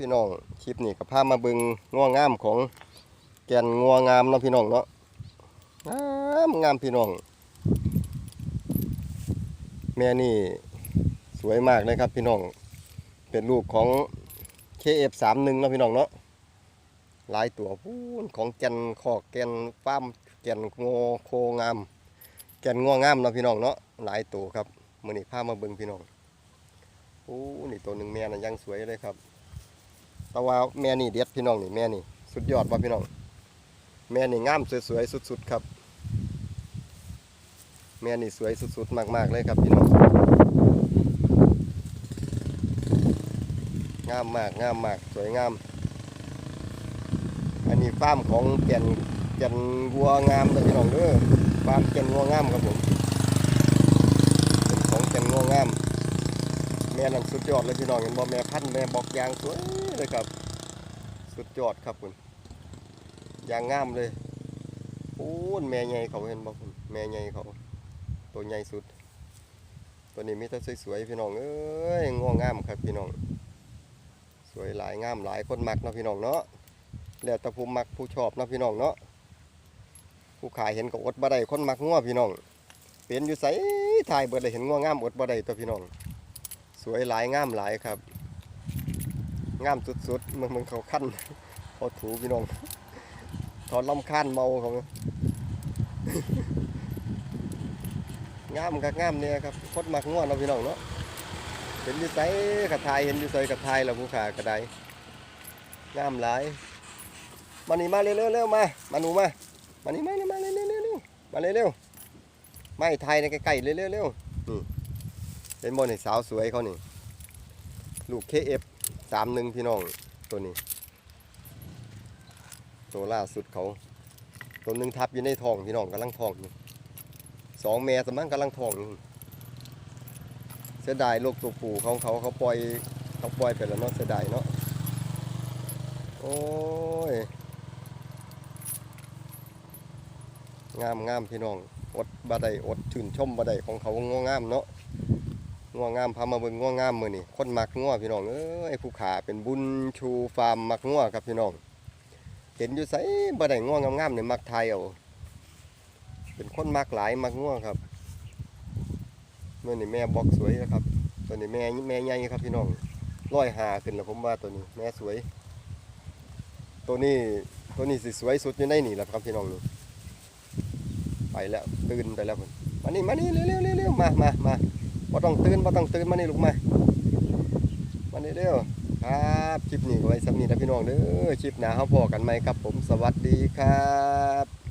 พี่น้องคลิปนี้ก็พาพมาบิงงัวงามของแกนงัวงามเนาะพี่น้องเนาะงามงามพี่น้อง แม่นี่สวยมากเลยครับพี่น้อง เป็นลูกของ KF31 เนาะพี่น้องเนาะหลายตัวพูนของแกนคอกแกนฟ้ามแกนงอโคงาม แกนงัวงามเนาะพี่น้องเนาะหลายตัวครับมือนี้พาพมาบิงพี่น้องโอ้นี่ตัวหนึ่งแม่น่ะยังสวยเลยครับ แต่ว่าแม่นี่เด็ดพี่น้องนี่แม่นี่สุดยอดว่ะพี่น้อง แม่นี่งามสวยๆสุดๆครับ แม่นี่สวยสุดๆมากๆเลยครับพี่น้องงามมากงามมากสวยงาม อันนี้ฟาร์มของแก่นแก่นวัวงามเลยพี่น้องเด้อฟาร์มแก่นวัวงามครับผมเป็นของแก่นวัวงาม แม่นั่นสุดยอดเลยพี่น้องเห็นบ่แม่พันธ์แม่บอกยางสวยเลยครับ สุดยอดครับคุณยางงามเลยโอ้นแม่ใหญ่เขาเห็นบ่คุณแม่ใหญ่เขา ตัวใหญ่สุด ตัวนี้มีแต่สวยๆพี่น้องเอ้ยง่วงงามครับพี่น้อง สวยหลายงามหลายคนมักนะพี่น้องเนาะแล้วแต่ผู้มักผู้ชอบนะพี่น้องเนาะผู้ขายเห็นก็อดบ่ได้คนมักง่วพี่น้องเป็นอยู่ไสถ่ายเบิดเลยเห็นง่วงงามอดบ่ได้ตัวพี่น้อง สวยหลายงามหลายครับงามสุดๆมึงมึงเขาขั้นเขาถูพี่น้องถอนลำคันเมาเขางามกับงามเนี่ยครับคดมักง่วนเราพี่น้องเนาะเห็นยูไสกระทายเห็นยูไสกระทายเราผู้ขากระไดงามหลายมานี่มาเร็วเร็วมามาหนูมามานี่มานี่มาเร็วเร็วมาเร็วๆไม่ไทยในใกล้ๆเร็วเร็วๆนี่ เห็นบนนี่สาวสวยเขานี่ ลูก KF สามหนึ่งพี่น้องตัวนี้ ตัวล่าสุดเขา ตัวหนึ่งทับอยู่ในทองพี่น้องกำลังทองอยู่สองแม่สมังกำลังทองอยู่เสียดายลูกตัวปู่เขาเขาเขาปล่อยเขาปล่อยไปแล้วเนาะเสียดายเนาะโอ้ยงามงามพี่น้องอดบ่ไดอดชื่นชมบ่ไดของเขาง่วงงามเนาะ ง่วงงามพามาเบิ่งง่วงงามมือนี้คนมักง่วพี่น้องเอ้ยผู้ขาเป็นบุญชูฟาร์มมักง่วครับพี่น้อง เห็นอยู่ไสบ่ได้ง่วงงามๆนี่ยมักไทยเอาเป็นคนมักหลายมักง่วงครับเมื่อนี่แม่บอกสวยนะครับ ตัวนี้แม่แม่ใหญ่ครับพี่น้องร้อยหาขึ้นแล้วผมว่าตัวนี้ แม่สวย ตัวนี้ตัวนี้สิสวยสุดอยู่ในนี่แหละครับพี่น้องนี่ไปแล้วตื่นไปแล้วผมมานี่มานี่เร็วเร็วเร็วเร็วมามามา บ่ต้องตื่นบ่ต้องตื่นมานี่ลูกมามานี่เร็วครับคลิปนี้ไว้สำนีนะพี่น้องเด้อคลิปหน้าเฮาพอกันไหมครับ ผมสวัสดีครับ